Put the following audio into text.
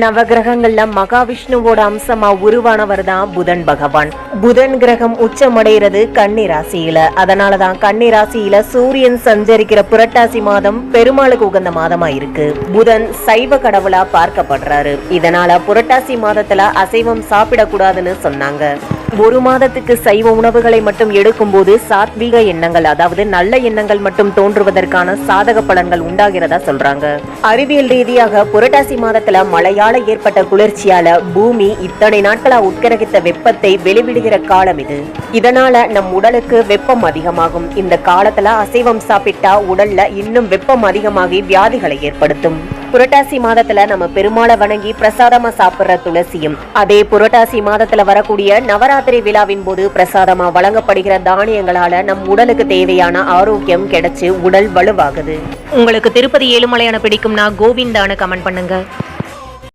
நவகிரகங்கள்ல மகாவிஷ்ணுவோட அம்சமா உருவானவர் தான் புதன் பகவான். புதன் கிரகம் உச்சமடைகிறது கன்னி ராசியில அதனாலதான் கன்னி ராசியில சூரியன் சஞ்சரிக்கிற புரட்டாசி மாதம் பெருமாளுக்கு உகந்த மாதமா இருக்கு. புதன் சைவ கடவுளா பார்க்கப்படுறாரு. இதனால புரட்டாசி மாதத்துல அசைவம் சாப்பிடக்கூடாதுன்னு சொன்னாங்க. ஒரு மாதத்துக்கு சைவ உணவுகளை மட்டும் எடுக்கும்போது சாத்வீக எண்ணங்கள் அதாவது நல்ல எண்ணங்கள் மட்டும் தோன்றுவதற்கான சாதக பலன்கள் உண்டாகிறதா சொல்றாங்க. அறிவியல் ரீதியாக புரட்டாசி மாதத்துல மழையால ஏற்பட்ட குளிர்ச்சியால பூமி இத்தனை நாட்களா உட்கரகித்த வெப்பத்தை வெளிவிடுகிற காலம் இது. இதனால நம் உடலுக்கு வெப்பம் அதிகமாகும். இந்த காலத்துல அசைவம் சாப்பிட்டா உடல்ல இன்னும் வெப்பம் அதிகமாகி வியாதிகளை ஏற்படுத்தும். புரட்டாசி மாதத்துல நம்ம பெருமாளை வணங்கி பிரசாதமா சாப்பிடுற துளசியும் அதே புரட்டாசி மாதத்துல வரக்கூடிய நவராத்திரி விழாவின் போது பிரசாதமா வழங்கப்படுகிற தானியங்களால நம் உடலுக்கு தேவையான ஆரோக்கியம் கிடைச்சு உடல் வலுவாகுது. உங்களுக்கு திருப்பதி ஏழுமலையான பிடிக்கும்னா கோவிந்தான கமெண்ட் பண்ணுங்க.